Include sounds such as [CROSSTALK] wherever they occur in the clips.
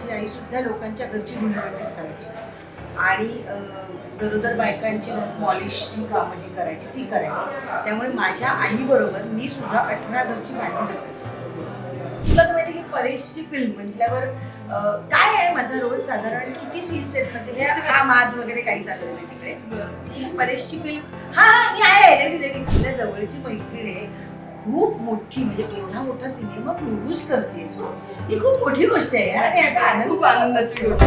माझी आई सुद्धा लोकांच्या घरची धुणभांडीच करायची. आणि गरोदर बायकांची पॉलिशची कामं जी करायची ती करायची. त्यामुळे माझ्या आईबरोबर मी सुद्धा अठरा घरची भांडी नसायची तुला तर माहिती की परेशची फिल्म म्हटल्यावर काय आहे माझा रोल साधारण किती सीन्स आहेत माझे? हे हा माज वगैरे काही चाललं नाही तिकडे. ती परेशची फिल्म हा हा मी आहे रेडी रेडी आपल्या जवळची मैत्रीण आहे. खूप मोठी म्हणजे एवढा मोठा सिनेमा प्रोड्यूस करते सो ही खूप मोठी गोष्ट आहे आणि याचा आनंद खूप आनंदाची गोष्ट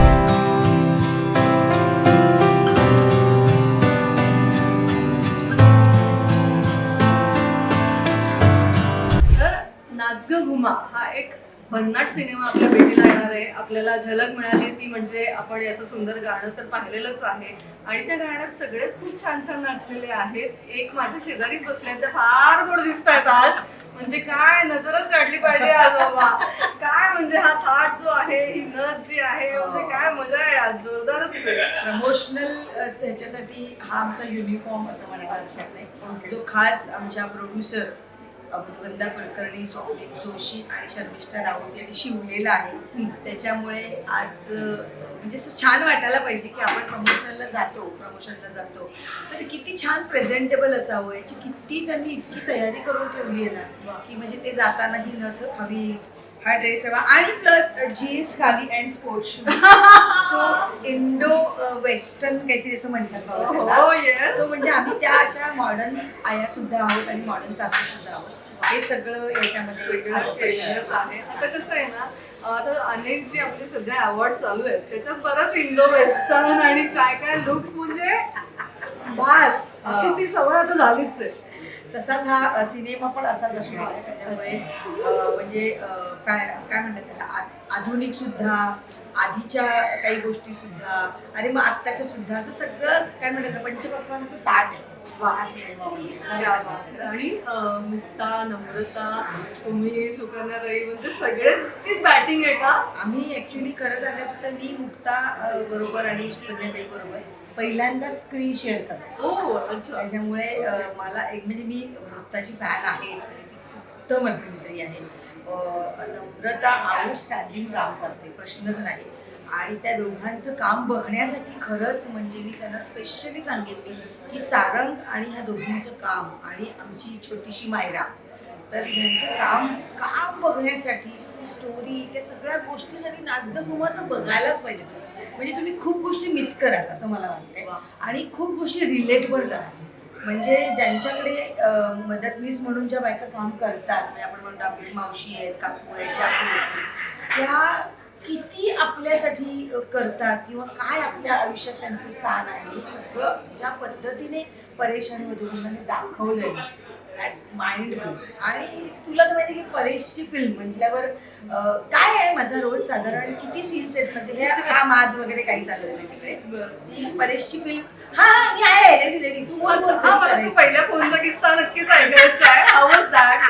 तर नाच ग घुमा हा एक भन्नाट सिनेमा आपल्या भेटीला येणार आहे. आपल्याला झलक मिळाली ती म्हणजे आपण याचं सुंदर गाणं तर पाहिलेलंच आहे. आणि त्या गाण्यात सगळेच खूप छान छान नाचलेले आहेत. एक माझ्या शेजारीच बसले आहेत, त्या फार गोड दिसत आहेत आज. म्हणजे काय नजरच काढली पाहिजे आज बाबा. काय म्हणजे हा थाट जो आहे ही नथ जी आहे म्हणजे काय मजा आहे आज. जोरदारच आहे. प्रमोशनल ह्याच्यासाठी हा आमचा युनिफॉर्म असं म्हणायला नाही. जो खास आमच्या प्रोड्युसर मधुगंधा कुलकर्णी स्वप्नील जोशी आणि शर्मिष्ठा राऊत यांनी शिवलेला आहे. त्याच्यामुळे आज म्हणजे असं छान वाटायला पाहिजे की आपण प्रमोशनलला जातो प्रमोशनला जातो. तर किती छान प्रेझेंटेबल असावं याची किती त्यांनी इतकी तयारी करून ठेवली आहे ना की म्हणजे ते जाताना ही नथ हवीच हा ड्रेस हवा आणि प्लस जीन्स खाली and sports shoes so Indo western काहीतरी असं म्हणतात बाबा हो. सो म्हणजे आम्ही त्या अशा मॉडर्न आया सुद्धा आहोत आणि मॉडर्न सासू सुद्धा आहोत. हे सगळं याच्यामध्ये वेगळं. वेगळंच आहे. आता कसं आहे ना आता अनेक जे आपले सध्या अवॉर्ड चालू आहेत त्याच्यात बरंच इंडो वेस्टर्न आणि काय काय लुक्स म्हणजे बास. अशी ती सवय आता झालीच आहे. तसाच हा सिनेमा पण असाच असणार आहे. त्याच्यामुळे म्हणजे काय म्हणतात त्याला आधुनिक सुद्धा आधीच्या काही गोष्टी सुद्धा आणि मग आत्ताच्या सुद्धा असं सगळं काय म्हणतात पंचपक्वानाचं ताट आहे. आणि मुक्ता नम्रता तुम्ही सुकन्याताई म्हणजे सगळेच बॅटिंग आहे का? आम्ही ऍक्च्युली खरं सांगायचं तर मी मुक्ता बरोबर आणि सुकन्याताई बरोबर पहिल्यांदा स्क्रीन शेअर करते. हो अच्छा. त्याच्यामुळे मला एक म्हणजे मी मुक्ताची फॅन आहेच. ती उत्तम अभिनेत्री आहे. नम्रता आउटस्टँडिंग काम करते. प्रश्नच नाही. आणि त्या दोघांचं काम बघण्यासाठी खरंच म्हणजे मी त्यांना स्पेशली सांगितले की सारंग आणि ह्या दोघींचं काम आणि आमची छोटीशी मायरा. तर ह्यांचं काम काम बघण्यासाठी ती स्टोरी त्या सगळ्या गोष्टीसाठी नाचगं तर बघायलाच पाहिजे. म्हणजे तुम्ही खूप गोष्टी मिस कराल असं मला वाटतंय. आणि खूप गोष्टी रिलेट पण कराल. म्हणजे ज्यांच्याकडे मदतनीस म्हणून ज्या बायका काम करतात म्हणजे आपण म्हणतो आपली मावशी आहेत काकू आहेत जाकू असतील त्या किती आपल्यासाठी करतात किंवा काय आपल्या आयुष्यात त्यांचं स्थान आहे हे सगळं ज्या पद्धतीने परेश आणि मधुबंधाने दाखवलंय दॅट्स माइंड आणि तुला तर माहिती की परेशची फिल्म म्हटल्यावर काय आहे माझा रोल साधारण? किती सीन्स आहेत? माझे हे हा माज वगैरे काही चाललं नाही तिकडे. ती परेशची फिल्म हा हा मी आहे रेडी रेडी तू बोल बोल? पहिल्या फोनचा किस्सा नक्कीच ऐकायचा आहे. दॅट.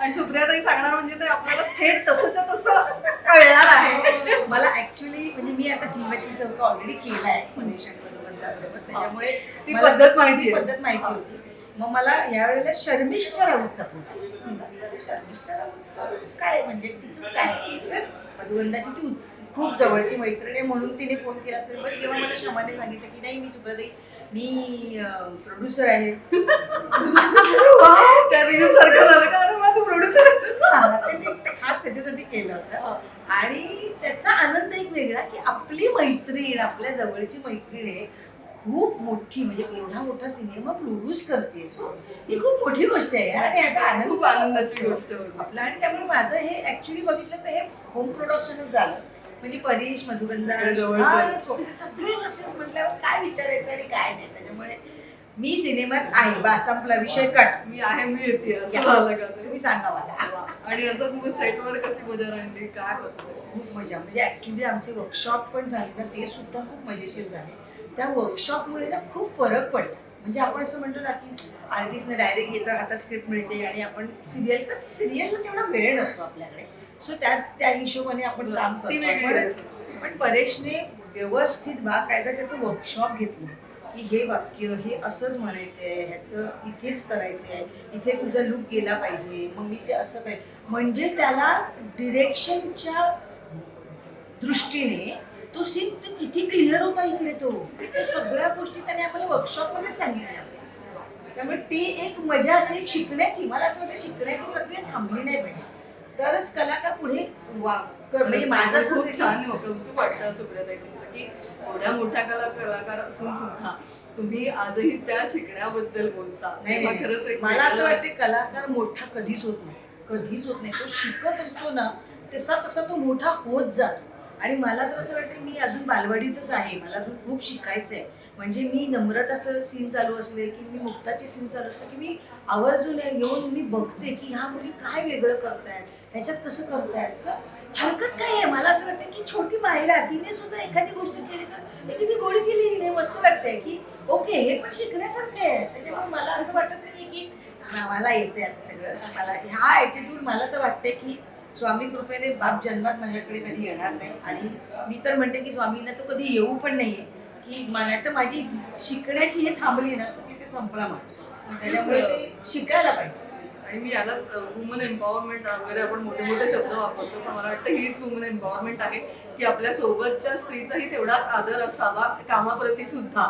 आणि सुप्रियाताई सांगणार म्हणजे ते आपल्याला थेट तसंच्या तसं कळणार आहे. मला ऍक्च्युली म्हणजे मी आता जीवाची चौक ऑलरेडी परेश आणि बरोबर त्याच्यामुळे ती पद्धत माहिती ती आहे. पद्धत माहिती होती. मग मला यावेळेला शर्मिष्ठा राऊतचा फोन शर्मिष्ठा राऊत काय म्हणजे तिचंच काय तर मधुगंधाची ती. खूप जवळची मैत्रीण आहे म्हणून तिने फोन केला असेल. पण जेव्हा मला शमाने सांगितलं की नाही मी सुप्रताई मी प्रोड्युसर आहे! [LAUGHS] [LAUGHS] त्या सारखं झालं. का अरे वा तू प्रोड्युसर खास त्याच्यासाठी केलं होतं. आणि त्याचा आनंद एक वेगळा की आपली मैत्रीण आपल्या जवळची मैत्रीण आहे खूप मोठी म्हणजे एवढा मोठा सिनेमा प्रोड्यूस करते सो ही खूप मोठी गोष्ट आहे. आणि याचा आनंद खूप आनंदाची गोष्ट. आपला आणि त्यामुळे माझं हे ऍक्च्युली बघितलं तर हे होम प्रोडक्शनच झालं. म्हणजे परेश मधुगंधा सगळेच असेच म्हटल्यावर काय विचारायचं आणि काय नाही. त्याच्यामुळे मी सिनेमात आहे बा संपला विषय कट मी आहे मी येते असं Yes. झालं का ते? तुम्ही सांगा मला. आणि आता तुम्ही सेटवर कशी मजा राहिली? काय होतं? खूप मजा. म्हणजे ऍक्च्युली आमचे वर्कशॉप पण झाले ना ते सुद्धा खूप मजेशीर झाले. त्या वर्कशॉपमुळे ना खूप फरक पडला. म्हणजे आपण असं म्हणतो ना की आर्टिस्टने डायरेक्ट येतं हातात स्क्रिप्ट मिळते आणि आपण सिरियल तर सिरियलला तेवढा वेळ नसतो आपल्याकडे. सो त्या त्या हिशोबाने आपण काम ती वेगळी करतो पण- असते. पण परेशने व्यवस्थित बाकायदा त्याचं वर्कशॉप घेतलं. की हे वाक्य हे असंच म्हणायचं आहे ह्याचं इथेच करायचं आहे इथे तुझा लुक गेला पाहिजे मग मी ते असं काय. म्हणजे त्याला डिरेक्शनच्या दृष्टीने तो सीन तो किती क्लिअर होता इकडे तो. त्या सगळ्या गोष्टी त्याने आम्हाला वर्कशॉपमध्ये सांगितल्या होत्या. त्यामुळे ते एक मजा असते एक शिकण्याची. मला असं वाटतं शिकण्याची प्रक्रिया थांबली नाही पाहिजे. तरच कलाकार पुढे वा म्हणजे माझं खूप छान की- कौतुक वाटतं सुप्रियाताई तुमचं की एवढ्या मोठ्या कला कलाकार असून सुद्धा तुम्ही आजही त्या शिकण्याबद्दल बोलता. नाही नाही. खरंच मला असं वाटतं कलाकार मोठा कधीच होत नाही. कधीच होत नाही. तो शिकत असतो ना तसा तसा तो मोठा होत जातो. आणि मला तर असं वाटतं मी अजून बालवाडीतच आहे. मला अजून खूप शिकायचं आहे. म्हणजे मी नम्रताचं सीन चालू असले की मी मुक्ताची सीन चालू असले की मी आवर्जून येऊन मी बघते की ह्या मुली काय वेगळं करतायत ह्याच्यात कसं करतायत. का हरकत काय आहे? मला असं वाटतं की छोटी माहिरा तिने सुद्धा एखादी गोष्ट केली तर हे किती गोडी केली हिने मस्त वाटतंय की ओके हे पण शिकण्यासारखं आहे. त्याच्यामुळे मला असं वाटत नाही की मला येते आता सगळं. मला हा ॲटिट्यूड मला तर वाटतंय की स्वामी कृपेने बाप जन्मात माझ्याकडे कधी येणार नाही. आणि मी तर म्हणते की स्वामींना तो कधी येऊ पण नाहीये. की मला तर माझी शिकण्याची हे थांबली ना तर तिथे संपला माणूस. त्याच्यामुळे ते शिकायला पाहिजे. आणि मी यालाच वुमन एम्पॉवरमेंट वगैरे आपण मोठे मोठे शब्द वापरतो पण मला वाटतं हीच वुमन एम्पॉवरमेंट आहे की आपल्या सोबतच्या स्त्रीचाही तेवढाच आदर असावा कामाप्रती सुद्धा.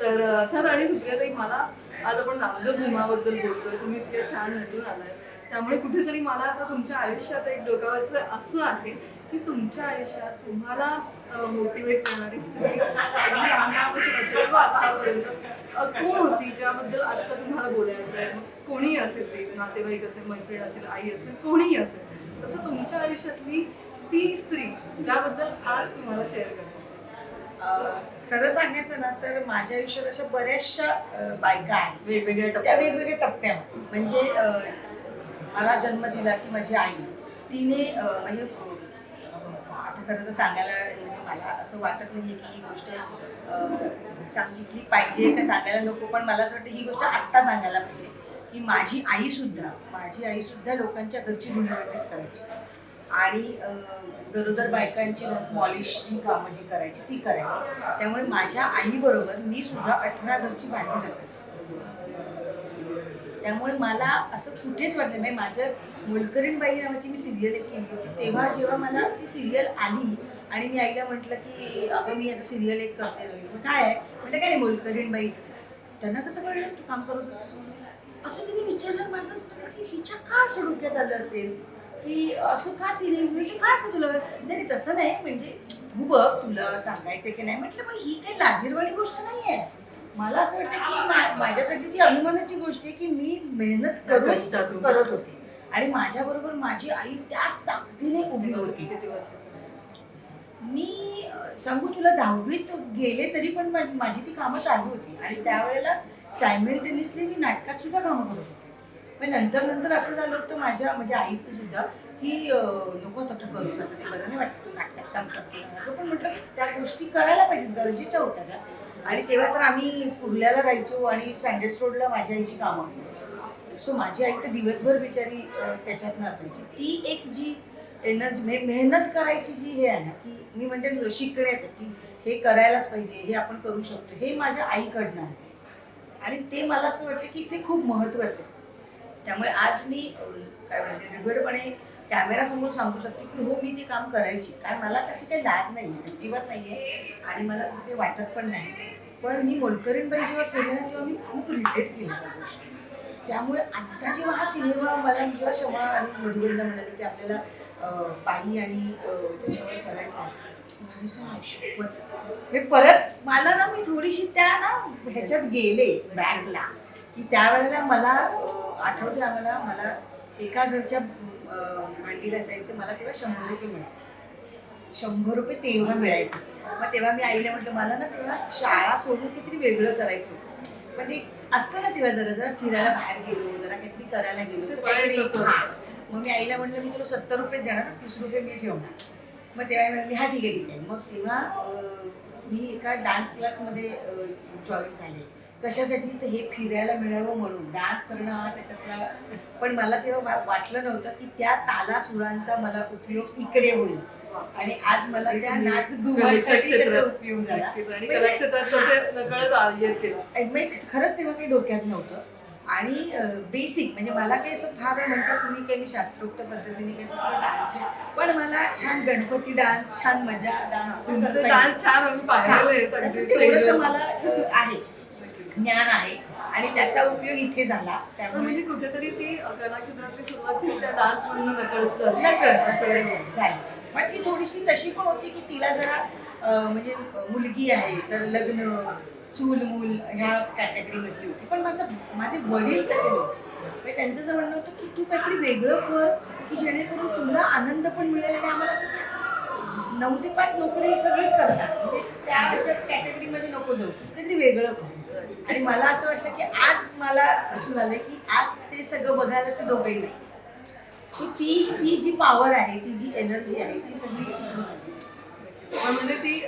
तर अर्थात आणि सुप्रियाताई मला आज आपण नांदक भूमाबद्दल बोलतोय. तुम्ही इतके छान नटून आलाय. त्यामुळे कुठेतरी मला आता तुमच्या आयुष्यात एक डोकावायचं असं आहे की तुमच्या आयुष्यात तुम्हाला मोटिवेट करणारी स्त्री लहानपणापासून असेल किंवा आतापर्यंत अ, कोण होती ज्याबद्दल आता तुम्हाला बोलायचं आहे? मग कोणीही असेल ते? नातेवाईक असेल मैत्रीण असेल आई असेल कोणीही असेल? तसं तुमच्या आयुष्यातली ती स्त्री ज्याबद्दल आज तुम्हाला शेअर करायचं खरं सांगायचं ना तर माझ्या आयुष्यात अशा बऱ्याचशा बायका आहेत. वेगवेगळ्या त्या टप्प्यावर वेगवेगळ्या टप्प्यामध्ये. म्हणजे मला जन्म दिला ती माझी आई. तिने म्हणजे आता खरं तर सांगायला म्हणजे मला असं वाटत नाहीये की ही गोष्ट सांगितली पाहिजे का सांगायला नको पण मला असं वाटतं ही गोष्ट आत्ता सांगायला पाहिजे की माझी आई सुद्धा माझी आई सुद्धा लोकांच्या घरची धुणीवाटीच करायची. आणि गरोदर बायकांची मॉलिशची कामं जी करायची ती करायची. त्यामुळे माझ्या आईबरोबर मी सुद्धा अठरा घरची भांडी नसायची त्यामुळे मला असं कुठेच वाटलं नाही. माझं मुलकरीणबाई नावाची मी सिरियल एक केली होती. तेव्हा जेव्हा मला ती सिरियल आली आणि मी आईला म्हटलं की अगं मी आता सिरियल एक करते मग काय आहे? म्हटलं काय नाही मुलकरीणबाई. त्यांना कसं कळलं? तू काम करत होतं. असं तिने विचारलं माझं की हिच्या का असं डोक्यात आलं असेल? की असं का तिने म्हणजे का असं तुला नाही नाही, तसं नाही. म्हणजे तू बघ तुला सांगायचं की नाही. म्हटलं मग ही काही लाजीरवाणी गोष्ट नाही आहे मला असं वाटतं की माझ्यासाठी ती अभिमानाची गोष्ट आहे की मी मेहनत करून कष्टातून. करत होते. आणि माझ्या बरोबर माझी आई त्याच ताकदीने उभी होती. मी सांगू तुला दहावीत गेले तरी पण माझी ती कामं चालू होती. आणि त्यावेळेला सायमल्टेनियसली मी नाटकात सुद्धा कामं करत होते. पण नंतर नंतर असं झालं होतं माझ्या म्हणजे आईचं सुद्धा की नको आता तू करूच आता ते बरं नाही वाटत तू नाटकात काम करते पण म्हटलं त्या गोष्टी करायला पाहिजेत गरजेच्या होत्या त्या. आणि तेव्हा तर आम्ही कुर्ल्याला राहायचो आणि सँडेस रोडला माझ्या आईची कामं असायची. सो माझी आई तर दिवसभर बिचारी त्याच्यातनं असायची. ती एक जी एनर्जी मे मेहनत करायची जी हे आहे ना की मी म्हणते शिकण्याचं की हे करायलाच पाहिजे हे आपण करू शकतो हे माझ्या आईकडनं आहे. आणि ते मला असं वाटतं की ते खूप महत्त्वाचं आहे. त्यामुळे आज मी काय म्हणते निर्भयपणे कॅमेरासमोर सांगू शकते की हो मी ते काम करायची. कारण मला त्याची काही लाज नाही आहे अजिबात नाही आहे आणि मला तसं काही वाटत पण नाही. पण मी मोलकरीणबाई जेव्हा केलं ना तेव्हा मी खूप रिलेट केलं त्या गोष्टी. त्यामुळे आत्ता जेव्हा हा सिनेमा मला म्हणजे जेव्हा क्षमा आणि मधुबंदा म्हणाले की आपल्याला बाई आणि त्याच्यावर करायचा आहे. मी परत मला ना मी थोडीशी त्या ना ह्याच्यात गेले बँकला. की त्यावेळेला मला आठवते आम्हाला मला एका घरच्या भांडी घासायचं मला तेव्हा शंभर रुपये मिळायचे. शंभर रुपये तेव्हा मिळायचे. मग तेव्हा मी आईला म्हटलं मला ना तेव्हा शाळा सोडून काहीतरी वेगळं करायचं होतं. पण ते असतं ना तेव्हा जरा जरा फिरायला बाहेर गेलो जरा काहीतरी करायला गेलो. तर काहीतरी. मग मी आईला म्हटलं मी तुला सत्तर रुपये देणार तीस रुपये मी ठेवणार. मग तेव्हा म्हणाली हा ठीक आहे ठीक आहे. मग तेव्हा मी एका डान्स क्लासमध्ये जॉईन झाले. कशासाठी तर हे फिरायला मिळावं म्हणून डान्स करणं हा त्याच्यातला पण मला तेव्हा वाटलं नव्हतं की त्या ताला सुरांचा मला उपयोग इकडे होईल. आणि आज मला त्या नाच घुमासाठी त्याचा उपयोग झाला. म्हणजे- खरंच तेव्हा काही डोक्यात नव्हतं. आणि बेसिक म्हणजे मला काही असं फार म्हणतात तुम्ही काही मी शास्त्रोक्त पद्धतीने काही डान्स पण मला छान गणपती डान्स छान मजा डान्स असं तेवढंसं मला आहे. ज्ञान आहे आणि त्याचा उपयोग इथे झाला. त्यामुळे म्हणजे कुठेतरी ती कलाक्षेत्रातली सुरुवात त्या डान्स मधनं नकळत झाली. नकळत असं असं झाली. पण ती थोडीशी तशी पण होती की तिला जरा म्हणजे मुलगी आहे तर लग्न चूल मूल ह्या कॅटेगरी मधली होती. पण माझं माझे वडील तसे नव्हते. म्हणजे त्यांचं असं म्हणणं होतं की तू काहीतरी वेगळं कर की जेणेकरून तुला आनंद पण मिळेल आणि आम्हाला असं नऊ ते पाच नोकरी सगळेच करतात. म्हणजे त्या कॅटेगरीमध्ये नको जाऊ तू काहीतरी वेगळं कर. आणि मला असं वाटलं की आज मला असं झालं की आज ते सगळं बघायला ते दोघंही नाही. सो ती ती जी पॉवर आहे ती जी एनर्जी आहे ती सगळी म्हणजे ती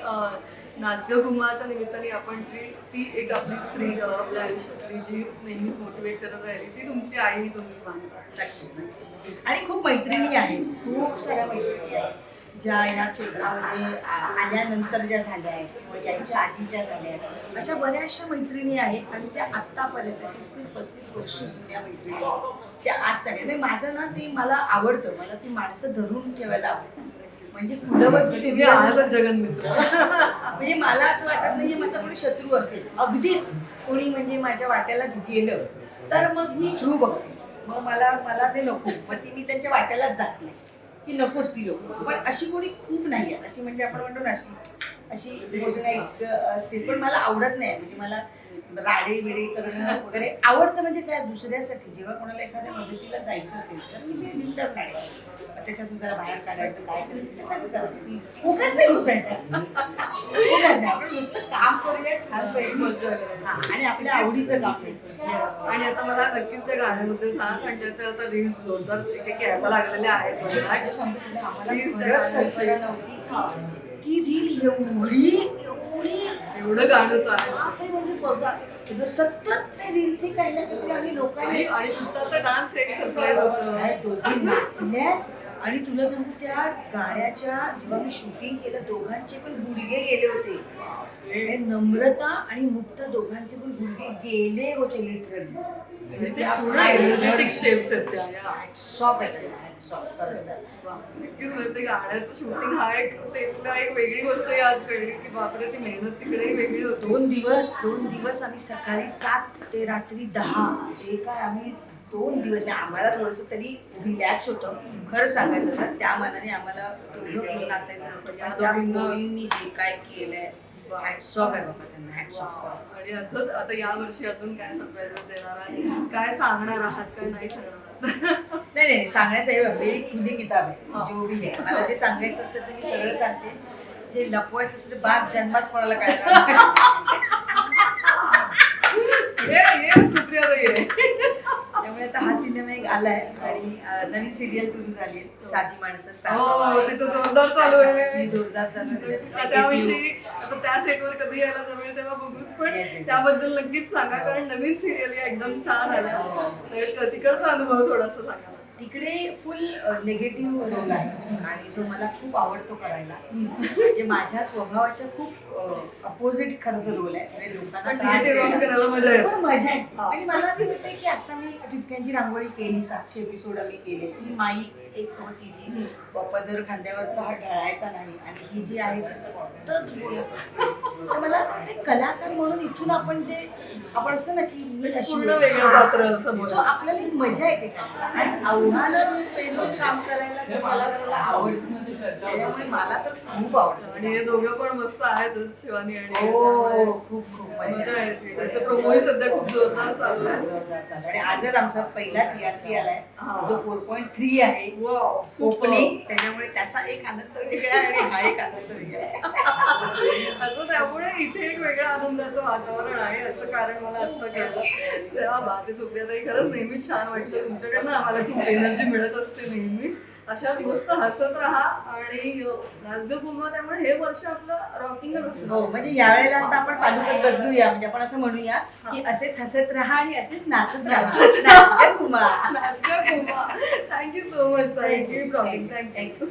नाचगं घुमाच्या निमित्ताने आपण जी ती एक आपली स्त्री आपल्या आयुष्यातली जी नेहमीच मोटिवेट करत राहिली ती तुमची आई तुम्ही मानता. नक्कीच नक्कीच. आणि खूप मैत्रिणी आहेत. खूप साऱ्या मैत्रिणी आहेत. ज्या या क्षेत्रामध्ये आल्यानंतर ज्या झाल्या आहेत किंवा यांच्या आधी ज्या झाल्या आहेत अशा बऱ्याचशा मैत्रिणी आहेत आणि त्या आत्तापर्यंत तीस तीस पस्तीस वर्ष जुन्या मैत्रिणी आहेत. त्या आज त्या म्हणजे माझं ना ते मला आवडतं. मला ती माणसं धरून ठेवायला आवडतात. म्हणजे कुलवत सूर्य आहातच जगनमित्र म्हणजे मला असं वाटत नाही माझा कोणी शत्रू असेल. अगदीच कोणी म्हणजे माझ्या वाट्यालाच गेलं तर मग मी थ्रू बघते. मग मला मला ते नको. मग ती मी त्यांच्या वाट्यालाच जात नाही. की नकोच ती लोक. पण अशी कोणी खूप नाही आहेत अशी म्हणजे आपण म्हणतो ना अशी अशी योजना एक असतील. पण मला आवडत नाही म्हणजे मला राडे बिडे करणं वगैरे आवडतं म्हणजे काय? दुसऱ्यासाठी. जेव्हा कोणाला एखाद्या मदतीला जायचं असेल तर मी बिंदास राडे त्याच्यातून त्याला बाहेर काढायचं काय करायचं ते सगळं करायचं. उगाच नाही घुसायचं उगाच नाही. आपण नुसतं काम करूया छान पैकी. हा, आणि आपल्या आवडीचं काम. आणि आता मला नक्कीच त्या गाण्याबद्दल सांग त्याच्या आता रील्स जोरदार यायला लागलेल्या आहेत. आम्हाला खरंच कल्पना नव्हती. की रील एवढी एवढी आहे. बापरे म्हणजे बघा जो सतत ते रील्स काही ना काहीतरी आणि लोकांनी आणि तुमचा डान्स एक सरप्राईज होतं. नाचल्यात आणि तुला सांगू त्या गाण्याच्या जेव्हा मी शूटिंग केलं दोघांचे पण गुडघे गेले होते. आणि नम्रता आणि मुक्ता दोघांचे पण गुडघे गेले होते लिटरली म्हणजे या. सॉफ्ट आहे खरंच. वा, नक्कीच म्हणजे ते गाण्याचं शूटिंग हा एक त्यातला एक वेगळी गोष्ट आहे आज कळली की बापरे ती मेहनत तिकडेही वेगळी होती. दोन दिवस दोन दिवस आम्ही सकाळी सात ते रात्री दहा जे काय आम्ही दोन दिवस म्हणजे आम्हाला थोडंसं तरी रिलॅक्स होतं. खरं सांगायचं तर त्या मनाने आम्हाला तेवढं नाचायचं नव्हतं पण त्या मुलींनी जे काय केलंय हॅट्स ऑफ आहे बाबा त्यांना हॅट्स ऑफ आणि अर्थात आता या वर्षी अजून काय सरप्राईज देणार आहात? काय सांगणार आहात? काय नाही सांगणार? [LAUGHS] नाही नाही सांगण्यासाठी मेरी खुली किताब. आहे. जो भी आहे. मला जे सांगायचं असतं ते मी सरळ सांगते. जे लपवायचं असतं ते बाग जन्मात कोणाला कळणार नाही. ये ये सुप्रिया त्यामुळे आता हा सिनेमा एक आलाय आणि अं, नवीन सिरियल सुरू झाली आहे. साधी माणसं स्टार हो जोरदार चालू आहे. ती जोरदार चालू आहे. आता त्याविषयी आता त्या सेटवर कधी यायला जमेल तेव्हा बघूच पण Yes, yes. त्याबद्दल नक्कीच सांगा कारण नवीन सिरियल या एकदम छान आल्या तर तिकडचा अनुभव थोडासा सांगा. तिकडे फुल निगेटिव्ह रोल आहे. आणि जो मला खूप आवडतो करायला म्हणजे माझ्या स्वभावाच्या खूप अपोजिट खरं तर रोल आहे. म्हणजे लोकांना मजा येते. आणि मला असं वाटतं की आता मी ठिपक्यांची रांगोळी केली सातशे एपिसोड आम्ही केले ती माई एक होती जी पदर खांद्यावरचा हा ढळायचा नाही आणि ही जी आहे ती सतत बोलत असते. तर मला असं वाटतं कलाकार म्हणून इथून आपण जे आपण असतं ना की मी अशी वेगळं पात्र आपल्याला एक मजा येते. आणि आव्हानं पेलून काम करायला करायला आवडतं. त्याच्यामुळे मला तर खूप आवडतं. आणि हे दोघं पण मस्त आहेतच शिवानी आणि हो खूप खूप मजा येते. त्याचं प्रोमोही सध्या खूप जोरदार चालू आहे. जोरदार चालू. आणि आजच आमचा पहिला टीआरपी आलाय. हा. जो फोर पॉईंट थ्री आहे. ओपनिंग त्याच्यामुळे त्याचा एक आनंद वेगळा आणि हा एक आनंद वेगळा [LAUGHS] असं त्यामुळे इथे एक वेगळं आनंदाचं वातावरण आहे याचं कारण मला असतं कळलं. तेव्हा बाते सुप्रियाताई खरंच नेहमीच छान वाटतं. तुमच्याकडनं आम्हाला खूप एनर्जी मिळत असते नेहमीच. अशाच मस्त हसत राहा आणि नाचगं घुमवा त्यामुळे हे वर्ष आपलं रॉकिंगच असतं हो म्हणजे यावेळेला आता आपण पालुकत बदलूया. म्हणजे आपण असं म्हणूया की असेच हसत राहा आणि असेच नाचत राहा. नाच गं घुमा. नाचगं घुमवा thank you so much thank you thank you thank you